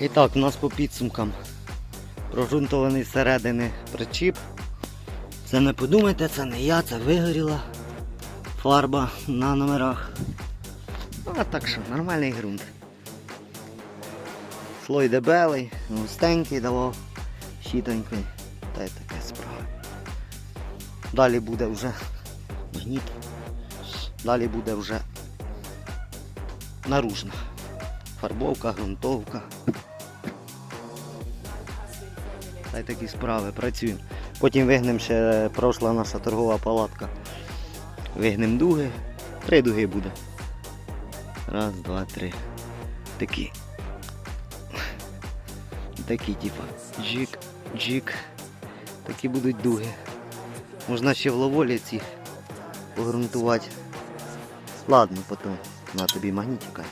І так, у нас по підсумкам прогрунтований зсередини причіп. Це не подумайте, це не я, це вигоріла фарба на номерах. Ну, а так що, нормальний ґрунт. Слой дебелий, густенький давав, щітонький. Та й таке справа. Далі буде вже магніт. Далі буде вже наружна. Фарбовка, ґрунтовка. Та й такі справи, працюємо. Потім вигнемо ще прошла наша торгова палатка. Вигнемо дуги. Три дуги буде. Раз, два, три. Такі. Такі, типа. Джик, джик. Такі будуть дуги. Можна ще в ловолі ці погрунтувати. Ладно, потім. На тобі магнітика.